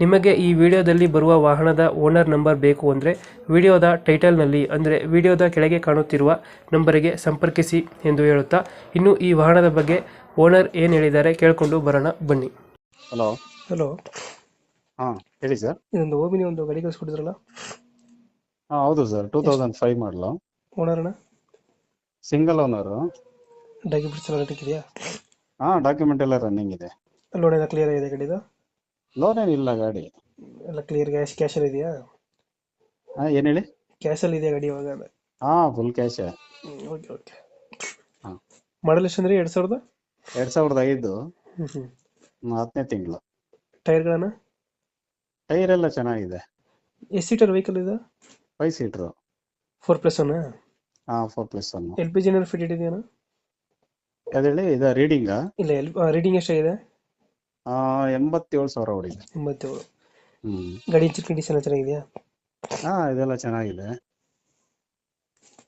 ನಿಮಗೆ ಈ ವಿಡಿಯೋದಲ್ಲಿ ಬರುವ ವಾಹನದ ಓನರ್ ನಂಬರ್ ಬೇಕು ಅಂದರೆ ವಿಡಿಯೋದ ಟೈಟಲ್ನಲ್ಲಿ ಅಂದರೆ ವಿಡಿಯೋದ ಕೆಳಗೆ ಕಾಣುತ್ತಿರುವ ನಂಬರಿಗೆ ಸಂಪರ್ಕಿಸಿ ಎಂದು ಹೇಳುತ್ತಾ ಇನ್ನು ಈ ವಾಹನದ ಬಗ್ಗೆ ಓನರ್ ಏನು ಹೇಳಿದ್ದಾರೆ ಕೇಳಿಕೊಂಡು ಬರೋಣ ಬನ್ನಿ. ಹಲೋ. ಹಲೋ. ಹಾಂ ಹೇಳಿ ಸರ್. ಇದೊಂದು ಓಮಿನಿ ಒಂದು ಗಾಡಿ ಕಳಿಸ್ಕೊಟ್ಟಿದ್ರಲ್ಲ? ಹಾಂ ಹೌದು ಸರ್. ಟೂ ತೌಸಂಡ್ ಫೈವ್ ಮಾಡಲು. ಓನರ್ ಅಣ್ಣ? ಸಿಂಗಲ್ ಓನರು ಡಾಕ್ಯುಮೆಂಟ್ಸ್ ಎಲ್ಲ ಇದೆಯಾ ಹಾಂ ಡಾಕ್ಯುಮೆಂಟ್ ಎಲ್ಲ ರನ್ನಿಂಗ್ ಇದೆ. ಲೋನ್ ಎಲ್ಲ ಕ್ಲಿಯರ್ ಆಗಿದೆ ಗಾಡಿದು? ಲೋನ್ ಏನಿಲ್ಲ ಗಾಡಿ. ಎಲ್ಲ ಕ್ಲಿಯರ್ ಕ್ಯಾಶ್ ಕ್ಯಾಶಲ್ಲಿ ಇದೆಯಾ? ಹಾ ಏನು ಹೇಳಿ? ಕ್ಯಾಶಲ್ಲಿ ಇದೆಯಾ ಗಾಡಿ ಇವಾಗ? ಹಾ ಫುಲ್ ಕ್ಯಾಶ್ ಓಕೆ ಓಕೆ ಹಾಂ. ಮಾಡಲ್ ಎಷ್ಟು ಅಂದ್ರೆ ಎರಡು ಸಾವಿರದ? ಎರಡು ಸಾವಿರದ ಐದು. ಹ್ಞೂ ಹ್ಞೂ ಹ್ಮ್, ಹತ್ತನೇ ತಿಂಗಳು. ಟೈರ್ಗಳನ್ನ ಟೈರ್ ಎಲ್ಲ ಚೆನ್ನಾಗಿದೆ. ಎಷ್ಟು ಸೀಟರ್ ವೆಹಿಕಲ್ ಇದೆ? Five seater four plus one ಹಾಂ four plus one L P G ಏನಾದ್ರು ಫಿಟ್ ಇದೆಯಾ? ಅದು ಹೇಳಿ? ಇದು ರೀಡಿಂಗಾ ಇಲ್ಲ ಎಲ್ ರೀಡಿಂಗ್ ಎಷ್ಟಾಗಿದೆ ಎಂಬತ್ತೇಳು ಸಾವಿರ ಹೊಡಿದೆ. ಎಂಬತ್ತೇಳು. ಹ್ಮ್. ಗಾಡಿ ಇಂಜಿನ್ ಕಂಡೀಷನ್ ಚೆನ್ನಾಗಿದೆಯಾ? ಹಾ ಇದೆಲ್ಲ ಚೆನ್ನಾಗಿದೆ.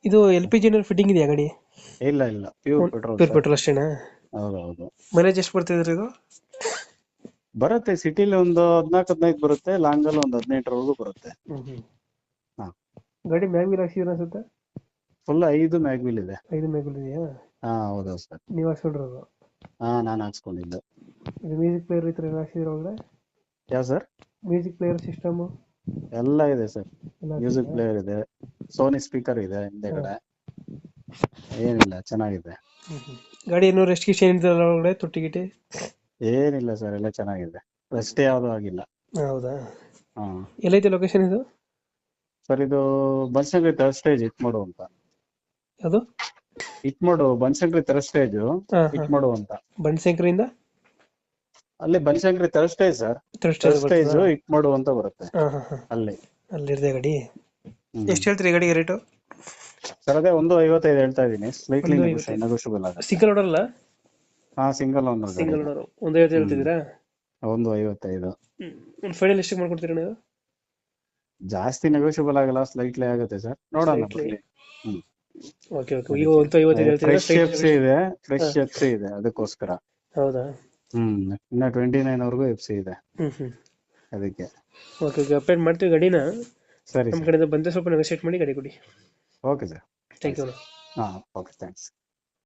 ಇದು ಎಲ್ ಪಿ ಜಿ ಫಿಟ್ಟಿಂಗ್ ಇದೆಯಾ ಗಾಡಿ? ಇಲ್ಲ ಇಲ್ಲ. ಪ್ಯೂರ್ ಪೆಟ್ರೋಲ್ ಪ್ಯೂರ್ ಪೆಟ್ರೋಲ್ ಅಷ್ಟೇನಾ? ಹೌದು ಹೌದು ಮೈಲೇಜ್ ಎಷ್ಟು ಬರ್ತಿದ್ರಿ ಇದು ಬರುತ್ತೆ ಸಿಟಿಲಿ ಒಂದು ಹದಿನಾಲ್ಕು ಹದಿನೈದು ಬರುತ್ತೆ ಲಾಂಗಲ್ಲಿ ಒಂದು ಹದಿನೆಂಟರವರೆಗೂ ಬರುತ್ತೆ. ಹಾ. ಗಾಡಿ ಮ್ಯಾಗ್ ವೀಲ್ ಹಾಕ್ಸಿದ್ರೆ ಅನ್ಸುತ್ತೆ? ಫುಲ್ ಐದು ಮ್ಯಾಗ್ವಿಲ್ ಇದೆ. ಐದು ಮ್ಯಾಗ್ವಿಲ್ ಇದೆಯಾ? ಹಾ ಹೌದು ಸರ್ ನೀವು ಹಾಕ್ಸ್ಕೊಂಡಿರೋದು? ಹಾ ನಾನು ಹಾಕ್ಸ್ಕೊಂಡಿದ್ದೆ. ಇದು ಮ್ಯೂಸಿಕ್ ಪ್ಲೇಯರ್ ಇತ್ರ ಥರ ಎಲ್ಲ ಹಾಕ್ಸಿದ್ರೆ ಒಳಗಡೆ ಯಾವ ಸರ್ ಮ್ಯೂಸಿಕ್ ಪ್ಲೇಯರ್ ಸಿಸ್ಟಮ್ ಎಲ್ಲ ಇದೆ ಸರ್ ಎಲ್ಲ ಮ್ಯೂಸಿಕ್ ಪ್ಲೇಯರ್ ಇದೆ. ಸೋನಿ ಸ್ಪೀಕರ್ ಇದೆ ಹಿಂದೆಗಡೆ ಏನಿಲ್ಲ ಚೆನ್ನಾಗಿದೆ. ಹ್ಮ್ ಹ್ಮ್. ಗಾಡಿ ಏನೋ ರೆಸ್ಟ್ ಗಿಸ್ಟ್ ಇದೆ ಒಳಗಡೆ ತುಟ್ಟಿ ಗಿಟ್ಟಿ? ಏನಿಲ್ಲ ಸರ್ ಎಲ್ಲ ಚೆನ್ನಾಗಿದೆ. ರಸ್ತೆ ಯಾವುದು ಆಗಿಲ್ಲ. ಹೌದಾ? ಹಾ. ಎಲ್ಲೈತೆ ಲೊಕೇಶನ್ ಇದು? ಸರ್ ಇದು ಬನಶಂಕರಿ ತರ್ಡ್ ಸ್ಟೇಜ್ ಇಟ್ಮೋಡು ಅಂತ. ಅದು ಇಟ್ಮೋಡು ಬನಶಂಕರಿ ಥರ್ಡ್ ಸ್ಟೇಜ್ ಹಾ ಇಟ್ಮೋಡು ಅಂತ. ಬನಶಂಕರಿಂದ ಅಲ್ಲಿ Banashankari third stage sir third stage stage Ittamadu ಅಂತ ಬರುತ್ತೆ. ಹಾ ಹಾ ಹಾ. ಅಲ್ಲಿ. ಅಲ್ಲಿರ್ದೆ ಗಾಡಿ. ಹ್ಮ್. ಎಷ್ಟು ಹೇಳ್ತೀರಿ ಗಡಿ ರೇಟು ಸರ್ ಅದೇ ಒಂದು ಐವತ್ತೈದು ಹೇಳ್ತಾ ಇದೀನಿ ಸ್ಲೈಟ್ಲಿ ಒಂದು ಐವತ್ತೈದು. ನೆಗೋಷಿಯಬಲ್ ಆಗುತ್ತೆ. ಸಿಂಗಲ್ ಓಡರ್ ಅಲ್ಲ? ಹಾ ಸಿಂಗಲ್ ಓನರ್ ಸಿಂಗಲ್ ಓಡರ್ ಒಂದು ಐವತ್ತು ಹೇಳ್ತಿದ್ದೀರಾ? ಒಂದು ಐವತ್ತೈದು. ಒಂದು ಫೈನಲ್ ಎಷ್ಟು ಮಾಡ್ಕೊಡ್ತೀರಾ ನೀವು ಜಾಸ್ತಿ ನೆಗೋಷಿಯಬಲ್ ಆಗಲ್ಲ ಸ್ಲೈಟ್ಲಿ ಆಗುತ್ತೆ ಸರ್ ನೋಡೋಣ Slightly. ಬರ್ಲಿ. ಹ್ಮ್. ಓಕೆ ಓಕೆ ಈಗ ಅಂತ ಇವತ್ತು ಹೇಳ್ತೀರಾ? ಫ್ರೆಶ್ ಎಫ್ ಸಿ ಇದೆ ಫ್ರೆಶ್ ಎಫ್ ಸಿ ಇದೆ ಅದಕ್ಕೋಸ್ಕರ. ಹೌದಾ? ಹ್ಮ್ ಇನ್ನ ಟ್ವೆಂಟಿ ನೈನ್ ವರೆಗೂ ಎಫ್ ಸಿ ಇದೆ. ಹ್ಮ್ ಹ್ಮ್. ಅದಕ್ಕೆ. ಓಕೆ ಓಕೆ ಅಪ್ಡೇಟ್ ಮಾಡ್ತೀವಿ ಗಾಡಿನ. ಸರಿ ನಮ್ಮ ಕಡೆಯಿಂದ ಬಂದ್ರೆ ಸ್ವಲ್ಪ ನೆಗೋಸಿಯೇಟ್ ಮಾಡಿ ಗಡಿ ಕೊಡಿ. ಓಕೆ ಸರ್ ಥ್ಯಾಂಕ್ ಯು ಹಾಂ ಓಕೆ ಥ್ಯಾಂಕ್ಸ್